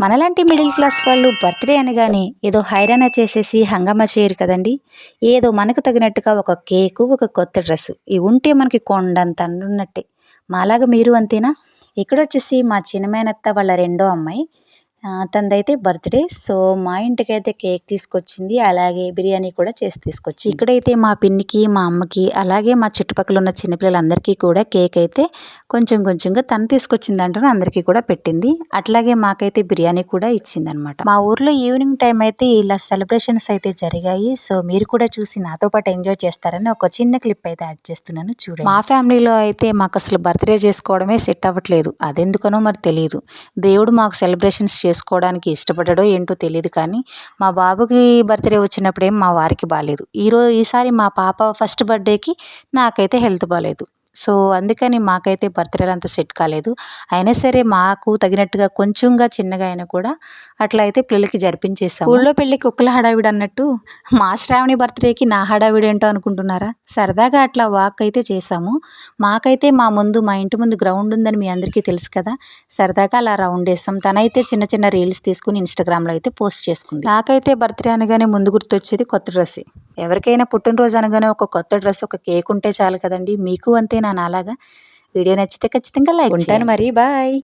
మనలాంటి middle class వాళ్ళు birthday అనగానే ఏదో హైరాణ చేసేసి హంగామా చేయరు కదండి. ఏదో మనకు తగినట్టుగా ఒక కేకు ఒక కొత్త డ్రెస్. ఇవి ఉంటే మనకి కొండంత ఉన్నట్టే మాలాగా మీరు అంతేనా? ఇక్కడ వచ్చేసి మా చిన్నమైనత్త వాళ్ళ రెండో అమ్మాయి. తనదైతే బర్త్డే సో మా ఇంటికైతే కేక్ తీసుకొచ్చింది అలాగే బిర్యానీ కూడా చేసి తీసుకొచ్చి ఇక్కడైతే మా పిన్నికి మా అమ్మకి అలాగే మా చుట్టుపక్కల ఉన్న చిన్నపిల్లలందరికీ కూడా కేక్ అయితే కొంచెం కొంచెంగా తను తీసుకొచ్చింది అంటారు అందరికీ కూడా పెట్టింది. అట్లాగే మాకైతే బిర్యానీ కూడా ఇచ్చింది అనమాట మా ఊర్లో ఈవినింగ్ టైం అయితే ఇలా సెలబ్రేషన్స్ అయితే జరిగాయి సో మీరు కూడా చూసి నాతో పాటు ఎంజాయ్ చేస్తారని ఒక చిన్న క్లిప్ అయితే యాడ్ చేస్తున్నాను చూడండి. మా ఫ్యామిలీలో అయితే మాకు అసలు బర్త్డే చేసుకోవడమే సెట్ అవ్వట్లేదు అదెందుకనో మరి తెలియదు దేవుడు మాకు సెలబ్రేషన్స్ చేసుకోవడానికి ఇష్టపడడో ఏంటో తెలియదు కానీ మా బాబుకి బర్త్డే వచ్చినప్పుడు ఏం మా వారికి బాగాలేదు ఈరోజు ఈసారి మా పాప ఫస్ట్ బర్త్డేకి నాకైతే హెల్త్ బాగాలేదు సో అందుకని మాకైతే బర్త్డేలు అంత సెట్ కాలేదు. అయినా సరే మాకు తగినట్టుగా కొంచెంగా చిన్నగా అయినా కూడా అట్లా అయితే పిల్లలకి జరిపించేసాం ఊళ్ళో పెళ్ళికి కుక్కల హడావిడి అన్నట్టు మా శ్రావణి బర్త్డేకి నా హడావిడి ఏంటో అనుకుంటున్నారా? సరదాగా అట్లా వాక్ అయితే చేసాము మాకైతే మా ముందు మా ఇంటి ముందు గ్రౌండ్ ఉందని మీ అందరికీ తెలుసు కదా? సరదాగా అలా రౌండ్ వేస్తాం. తనైతే చిన్న చిన్న రీల్స్ తీసుకుని ఇన్స్టాగ్రామ్లో అయితే పోస్ట్ చేసుకుంది. నాకైతే బర్త్డే అనగానే ముందు గుర్తొచ్చేది కొత్త డ్రెస్ ఎవరికైనా పుట్టినరోజు అనగానే ఒక కొత్త డ్రెస్ ఒక కేక్ ఉంటే చాలు కదండి. మీకు అంతే నా అలాగా వీడియో నచ్చితే ఖచ్చితంగా లైక్ ఉంటాను మరి. బాయ్.